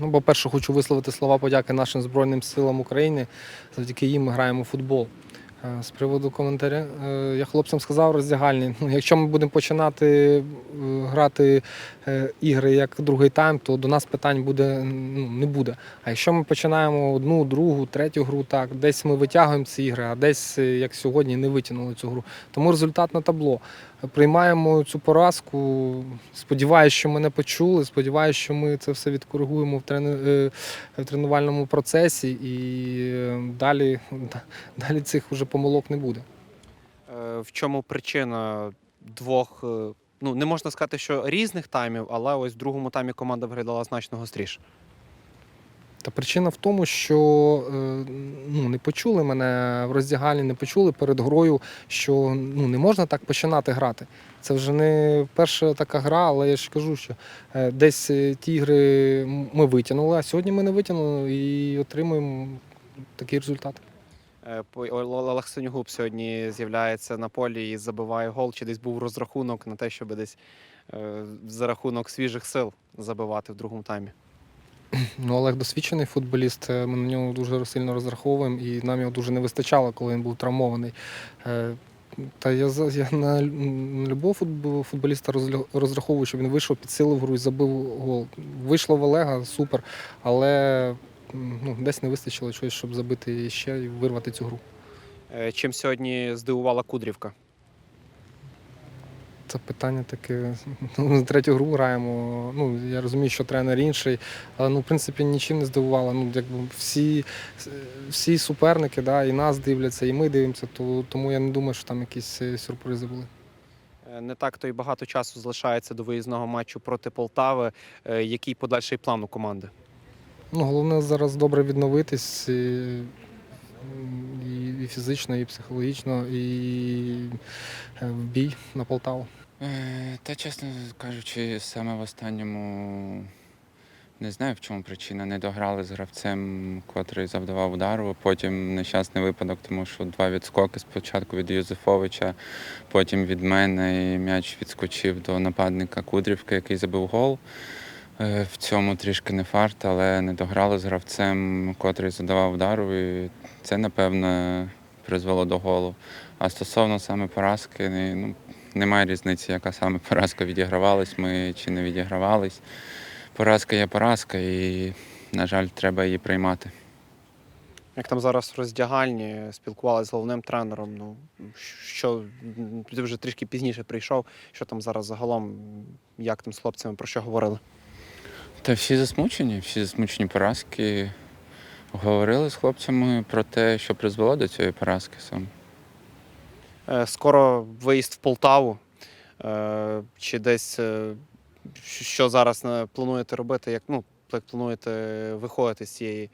Ну, по-перше, хочу висловити слова подяки нашим Збройним силам України. Завдяки їм ми граємо футбол. Е, З приводу коментаря, е, я хлопцям сказав роздягальні. Ну, якщо ми будемо починати е, грати ігри як другий тайм, то до нас питань буде ну, не буде. А якщо ми починаємо одну, другу, третю гру, так десь ми витягуємо ці ігри, а десь, як сьогодні, не витягнули цю гру. Тому результат на табло. Приймаємо цю поразку. Сподіваюся, що мене почули. Сподіваюся, що ми це все відкоригуємо в, трени- е, в тренувальному процесі і е, далі, далі цих вже помилок не буде. Е, В чому причина двох, ну не можна сказати, що різних таймів, але ось в другому таймі команда виглядала значно гостріше. Та причина в тому, що е, ну, не почули мене в роздягальні, не почули перед грою, що ну, не можна так починати грати. Це вже не перша така гра, але я ж кажу, що е, десь е, ті ігри ми витягнули, а сьогодні ми не витягнули і отримуємо такий результат. Олег Синюгуб сьогодні з'являється на полі і забиває гол. Чи десь був розрахунок на те, щоб десь за рахунок свіжих сил забивати в другому таймі? Ну, Олег досвідчений футболіст. е, Ми на нього дуже сильно розраховуємо, і нам його дуже не вистачало, коли він був травмований. Е, Та я, я на лю- любого футболіста розраховую, щоб він вийшов, підсилив гру і забив гол. Вийшло в Олега, супер, але ну, десь не вистачило чогось, щоб забити ще і вирвати цю гру. Е, Чим сьогодні здивувала Кудрівка? Це питання таке. Ну, третю гру граємо. Ну, я розумію, що тренер інший, але ну, в принципі нічим не здивувало. Ну, якби всі, всі суперники, да, і нас дивляться, і ми дивимося, то, тому я не думаю, що там якісь е, сюрпризи були. Е, Не так то й багато часу залишається до виїзного матчу проти Полтави. Е, Який подальший план у команди? Ну, головне зараз добре відновитись і, і, і фізично, і психологічно, і в бій на Полтаву. Е, Та, чесно кажучи, саме в останньому не знаю, в чому причина. Не дограли з гравцем, котрий завдавав удару. Потім нещасний випадок, тому що два відскоки спочатку від Юзефовича, потім від мене, і м'яч відскочив до нападника Кудрівки, який забив гол. Е, В цьому трішки не фарт, але не дограли з гравцем, котрий задавав удару, і це, напевно, призвело до голу. А стосовно саме поразки, ну, немає різниці, яка саме поразка відігравалась ми чи не відігравались. Поразка є поразка, і, на жаль, треба її приймати. Як там зараз в роздягальні спілкувалися з головним тренером? Ну що ти вже трішки пізніше прийшов. Що там зараз загалом? Як там з хлопцями про що говорили? Та всі засмучені, всі засмучені поразки. Говорили з хлопцями про те, що призвело до цієї поразки саме. Е, Скоро виїзд в Полтаву. Е, Чи десь е, що зараз плануєте робити? Як ну як плануєте виходити з цієї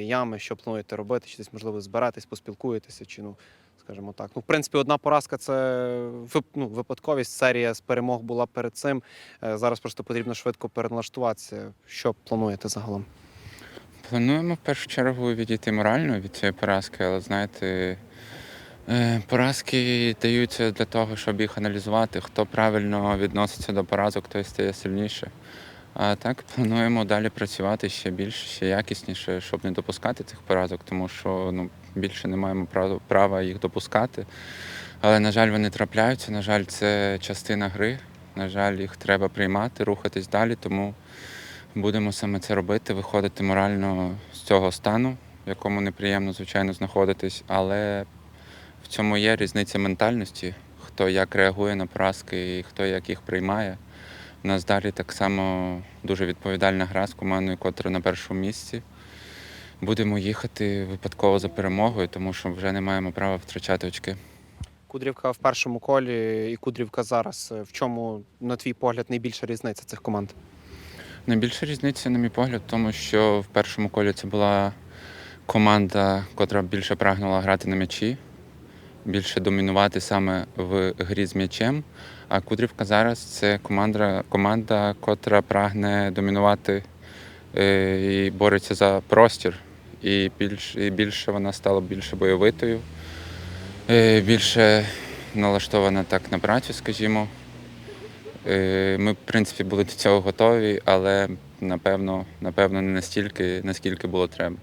ями? Що плануєте робити? Чи десь можливо збиратись, поспілкуєтеся? Чи ну скажімо так? Ну, в принципі, одна поразка це ну, випадковість. Серія з перемог була перед цим. Зараз просто потрібно швидко переналаштуватися. Що плануєте загалом? Плануємо в першу чергу відійти морально від цієї поразки, але знаєте, поразки даються для того, щоб їх аналізувати, хто правильно відноситься до поразок, той стає сильніше. А так плануємо далі працювати ще більше, ще якісніше, щоб не допускати цих поразок, тому що ну, більше не маємо права їх допускати. Але, на жаль, вони трапляються. На жаль, це частина гри. На жаль, їх треба приймати, рухатись далі. Тому будемо саме це робити, виходити морально з цього стану, в якому неприємно, звичайно, знаходитись. Але в цьому є різниця ментальності, хто як реагує на поразки і хто як їх приймає. У нас далі так само дуже відповідальна гра з командою, котра на першому місці. Будемо їхати випадково за перемогою, тому що вже не маємо права втрачати очки. Кудрівка в першому колі і Кудрівка зараз. В чому, на твій погляд, найбільша різниця цих команд? Найбільша різниця, на мій погляд, в тому, що в першому колі це була команда, котра більше прагнула грати на м'ячі, більше домінувати саме в грі з м'ячем. А Кудрівка зараз це команда, команда котра прагне домінувати е, і бореться за простір. І більш, і більше вона стала більше бойовитою, е, більше налаштована так на працю, скажімо. Е, Ми, в принципі, були до цього готові, але напевно, напевно, не настільки, наскільки було треба.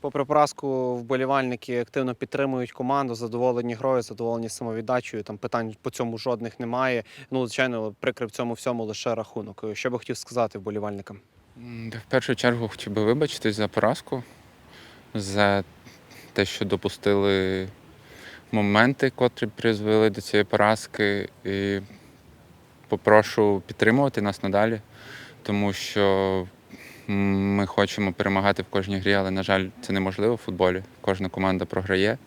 Попри поразку, вболівальники активно підтримують команду, задоволені грою, задоволені самовіддачею. Там питань по цьому жодних немає. Ну, звичайно, прикрив цьому всьому лише рахунок. Що би хотів сказати вболівальникам? В першу чергу хотів би вибачитись за поразку, за те, що допустили моменти, котрі призвели до цієї поразки. І попрошу підтримувати нас надалі, тому що ми хочемо перемагати в кожній грі, але, на жаль, це неможливо в футболі. Кожна команда програє,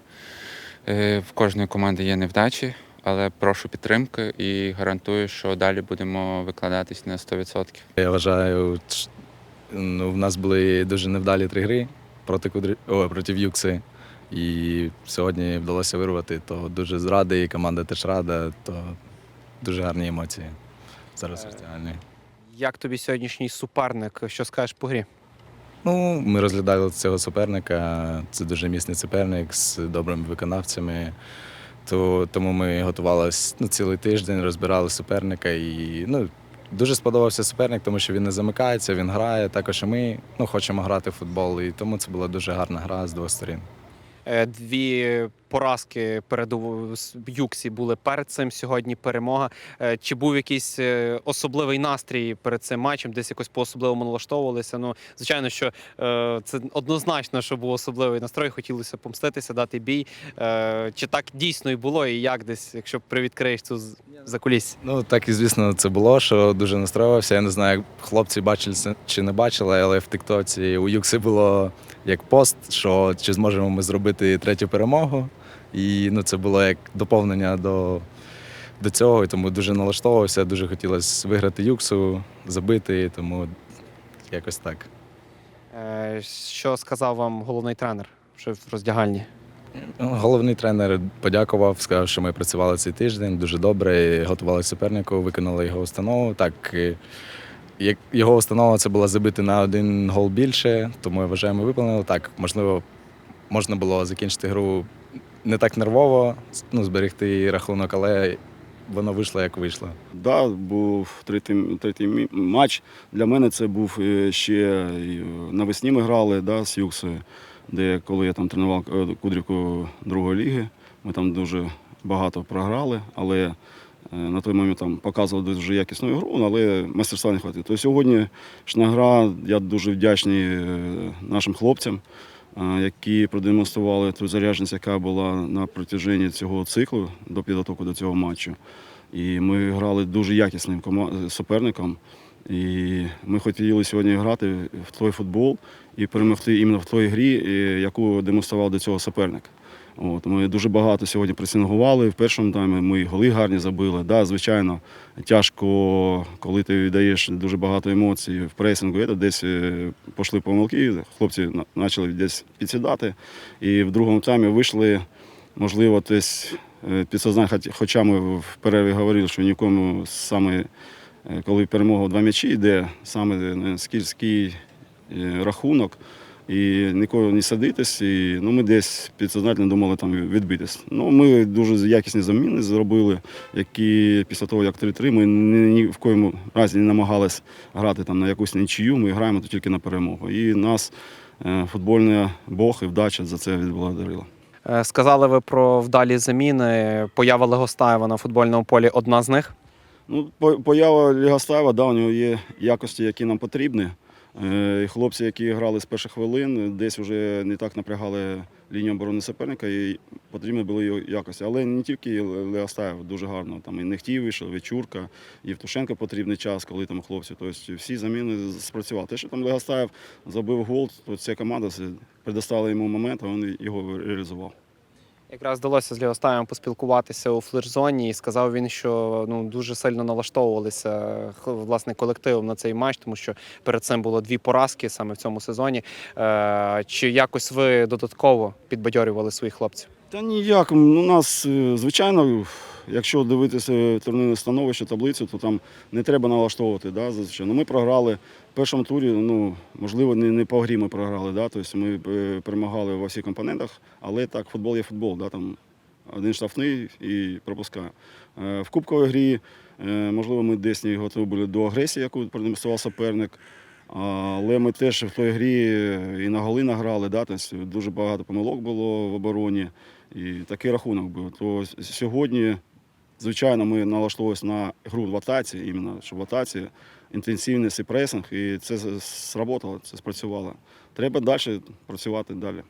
Е, в кожної команди є невдачі, але прошу підтримки і гарантую, що далі будемо викладатись на 100%. Я вважаю, ну, в нас були дуже невдалі три гри проти, Кудрі... О, проти Юкси. І сьогодні вдалося вирвати, то дуже радий, і команда теж рада, то дуже гарні емоції. Зараз Е, роздягальні. Як тобі сьогоднішній суперник? Що скажеш по грі? Ну, ми розглядали цього суперника. Це дуже міцний суперник з добрими виконавцями. То, тому ми готувалися ну, цілий тиждень, розбирали суперника. І ну, дуже сподобався суперник, тому що він не замикається, він грає. Також і ми ну, хочемо грати в футбол. І тому це була дуже гарна гра з двох сторін. Е, Дві поразки перед Юксі були перед цим. Сьогодні перемога. Е, Чи був якийсь е, особливий настрій перед цим матчем? Десь якось по-особливому налаштовувалися? Ну, звичайно, що е, це однозначно, що був особливий настрой. Хотілося помститися, дати бій. Чи так дійсно і було, і як десь, якщо привідкриєш цю з- закулісся? Ну, так і звісно, це було, що дуже настроювався. Я не знаю, хлопці бачили чи не бачили, але в Тиктоці у Юкси було як пост, що чи зможемо ми зробити третю перемогу. І ну, це було як доповнення до, до цього. І тому дуже налаштовувався, дуже хотілося виграти Юксу, забити, тому якось так. Е, Що сказав вам головний тренер вже в роздягальні? Ну, Головний тренер подякував, сказав, що ми працювали цей тиждень дуже добре, готували супернику, виконали його установу. Так, як його установа це була забити на один гол більше, тому я вважаю, ми виконали. Так, можливо, можна було закінчити гру не так нервово, ну, зберегти рахунок, але воно вийшло як вийшло. Да, був третій, третій матч. Для мене це був е, ще е, навесні ми грали да, з Юксою, де коли я там тренував е, Кудрівку другої ліги, ми там дуже багато програли, але на той момент там показували дуже якісну ігру, але майстерства не хватило. То сьогоднішня гра, я дуже вдячний нашим хлопцям, які продемонстрували ту зарядженість, яка була на протяженні цього циклу до підготовки до цього матчу. І ми грали дуже якісним суперником. І ми хотіли сьогодні грати в той футбол і перемогти іменно в той грі, яку демонстрував до цього суперник. От, ми дуже багато сьогодні пресингували. В першому таймі ми голи гарні забили. Да, звичайно, тяжко, коли ти віддаєш дуже багато емоцій в пресингу. Це десь е, пішли помилки, хлопці почали десь підсідати. І в другому таймі вийшли, можливо, десь е, підсознання, хоча ми в перерві говорили, що нікому саме, е, коли перемога в два м'ячі йде, саме скільський рахунок. І нікого не садитись, і ну, ми десь підсознательно думали там відбитись. Ну, ми дуже якісні заміни зробили, які після того, як 3-3, ми ні, ні в коєму разі не намагались грати там на якусь нічию, ми граємо тільки на перемогу. І нас е, футбольний Бог і вдача за це відблагодарила. Е, Сказали ви про вдалі заміни. Поява Легостаєва на футбольному полі одна з них. Ну, поява Лігастаєва, да, у нього є якості, які нам потрібні. Е, Хлопці, які грали з перших хвилин, десь вже не так напрягали лінію оборони суперника, і потрібні були його якості. Але не тільки Лігастаєв дуже гарно. Там і Нехтій вийшов, Вечурка, Євтушенко потрібний час, коли там хлопці. Тобто всі заміни спрацювали. Те, що там Легастаєв забив гол, то ця команда предоставила йому момент, а він його реалізував. Якраз вдалося з Ліостаєм поспілкуватися у флеш-зоні, і сказав він, що ну дуже сильно налаштовувалися власне колективом на цей матч, тому що перед цим було дві поразки саме в цьому сезоні. Е, чи якось ви додатково підбадьорювали своїх хлопців? Та ніяк. Ну, у нас, е, звичайно, якщо дивитися турнірне становище, таблицю, то там не треба налаштовувати. Да. Ну, ми програли в першому турі, ну, можливо, не, не по грі ми програли. Да, тобто ми е, перемагали во всіх компонентах, але так, футбол є футбол. Да, там один штрафний і пропускаю. Е, В кубковій грі, е, можливо, ми десь не готові були до агресії, яку продемонстрував суперник. Але ми теж в той грі і на голи награли, да, тобто дуже багато помилок було в обороні. І такий рахунок був. То сьогодні, звичайно, ми налаштовувалися на гру в атаці, іменно що в атаці, інтенсивність і пресинг, і це сработало, це спрацювало. Треба далі працювати далі.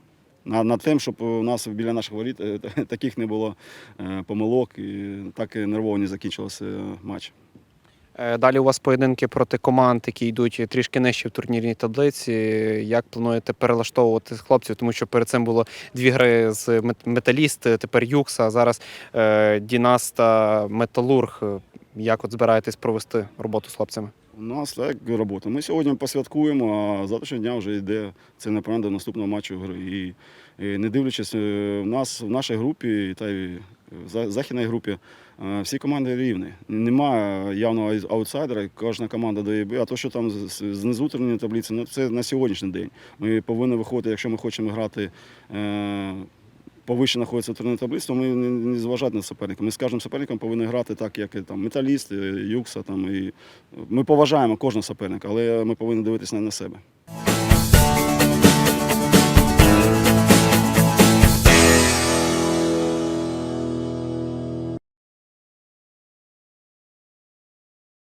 На- Над тим, щоб у нас біля наших воріт е, таких не було е, помилок і так і нервово не закінчився матч. Е, Далі у вас поєдинки проти команд, які йдуть трішки нижче в турнірній таблиці. Як плануєте перелаштовувати хлопців? Тому що перед цим було дві гри з Металіст, тепер Юкс, а зараз е, Дінаста Металург. Як от збираєтесь провести роботу з хлопцями? У нас так робота. Ми сьогодні посвяткуємо, а завтрашнього дня вже йде це напевно до наступного матчу гри. І, і не дивлячись, е, в нас в нашій групі та й в західній групі всі команди рівні. Немає явного аутсайдера, кожна команда дає бій. А то, що там знизу турнірної таблиці, ну це на сьогоднішній день. Ми повинні виходити, якщо ми хочемо грати. Е, Повище знаходиться в турнірній таблиці, то ми не, зважати на суперника. Ми з кожним суперником повинні грати так, як і там металіст, е, Юкса. Там, і ми поважаємо кожного суперника, але ми повинні дивитися на себе.